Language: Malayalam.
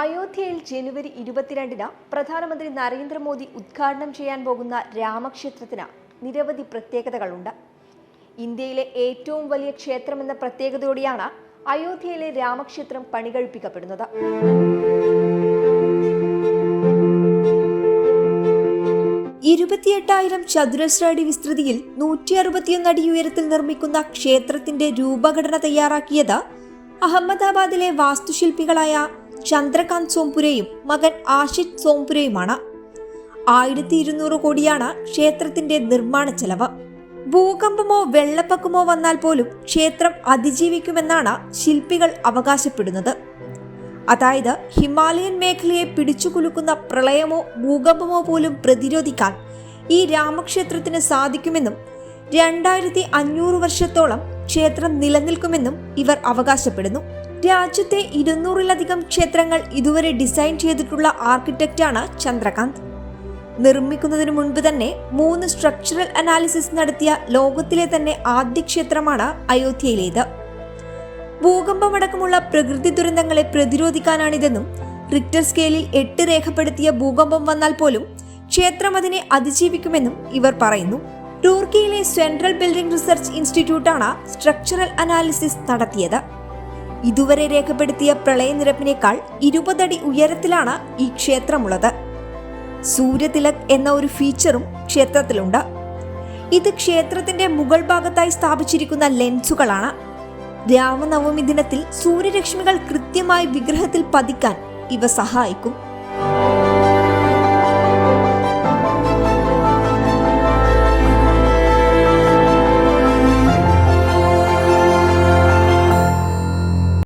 അയോധ്യയിൽ ജനുവരി ഇരുപത്തിരണ്ടിന് പ്രധാനമന്ത്രി നരേന്ദ്രമോദി ഉദ്ഘാടനം ചെയ്യാൻ പോകുന്ന രാമക്ഷേത്രത്തിന് നിരവധി പ്രത്യേകതകളുണ്ട്. ഇന്ത്യയിലെ ഏറ്റവും വലിയ ക്ഷേത്രമെന്ന പ്രത്യേകതയോടെയാണ് അയോധ്യയിലെ രാമക്ഷേത്രം പണികഴിപ്പിക്കപ്പെടുന്നത്. ഇരുപത്തിയെട്ടായിരം ചതുരശ്ര അടി വിസ്തൃതിയിൽ നൂറ്റി അറുപത്തിയൊന്ന് അടി ഉയരത്തിൽ നിർമ്മിക്കുന്ന ക്ഷേത്രത്തിന്റെ രൂപഘടന തയ്യാറാക്കിയത് അഹമ്മദാബാദിലെ വാസ്തുശില്പികളായ ചന്ദ്രകാന്ത് സോംപുരയും മകൻ ആഷിത് സോംപുരയുമാണ്. ആയിരത്തി ഇരുന്നൂറ് കോടിയാണ് ക്ഷേത്രത്തിന്റെ നിർമ്മാണ ചെലവ്. ഭൂകമ്പമോ വെള്ളപ്പൊക്കമോ വന്നാൽ പോലും ക്ഷേത്രം അതിജീവിക്കുമെന്നാണ് ശില്പികൾ അവകാശപ്പെടുന്നത്. അതായത് ഹിമാലയൻ മേഖലയെ പിടിച്ചുകുലുക്കുന്ന പ്രളയമോ ഭൂകമ്പമോ പോലും പ്രതിരോധിക്കാൻ ഈ രാമക്ഷേത്രത്തിന് സാധിക്കുമെന്നും രണ്ടായിരത്തി അഞ്ഞൂറ് വർഷത്തോളം ക്ഷേത്രം നിലനിൽക്കുമെന്നും ഇവർ അവകാശപ്പെടുന്നു. രാജ്യത്തെ ഇരുന്നൂറിലധികം ക്ഷേത്രങ്ങൾ ഇതുവരെ ഡിസൈൻ ചെയ്തിട്ടുള്ള ആർക്കിടെക്റ്റാണ് ചന്ദ്രകാന്ത്. നിർമ്മിക്കുന്നതിന് മുൻപ് തന്നെ മൂന്ന് സ്ട്രക്ചറൽ അനാലിസിസ് നടത്തിയ ലോകത്തിലെ തന്നെ ആദ്യ ക്ഷേത്രമാണ് അയോധ്യയിലേത്. ഭൂകമ്പമടക്കമുള്ള പ്രകൃതി ദുരന്തങ്ങളെ പ്രതിരോധിക്കാനാണിതെന്നും റിക്ടർ സ്കെയിലിൽ എട്ട് രേഖപ്പെടുത്തിയ ഭൂകമ്പം വന്നാൽ പോലും ക്ഷേത്രം അതിനെ അതിജീവിക്കുമെന്നും ഇവർ പറയുന്നു. ടൂർക്കിയിലെ സെൻട്രൽ ബിൽഡിംഗ് റിസർച്ച് ഇൻസ്റ്റിറ്റ്യൂട്ടാണ് സ്ട്രക്ചറൽ അനാലിസിസ് നടത്തിയത്. ഇതുവരെ രേഖപ്പെടുത്തിയ പ്രളയനിരപ്പിനേക്കാൾ ഇരുപതടി ഉയരത്തിലാണ് ഈ ക്ഷേത്രമുള്ളത്. സൂര്യതിലക് എന്ന ഒരു ഫീച്ചറും ക്ഷേത്രത്തിലുണ്ട്. ഇത് ക്ഷേത്രത്തിന്റെ മുകൾ ഭാഗത്തായി സ്ഥാപിച്ചിരിക്കുന്ന ലെൻസുകളാണ്. രാമനവമി ദിനത്തിൽ സൂര്യരശ്മികൾ കൃത്യമായി വിഗ്രഹത്തിൽ പതിക്കാൻ ഇവ സഹായിക്കും.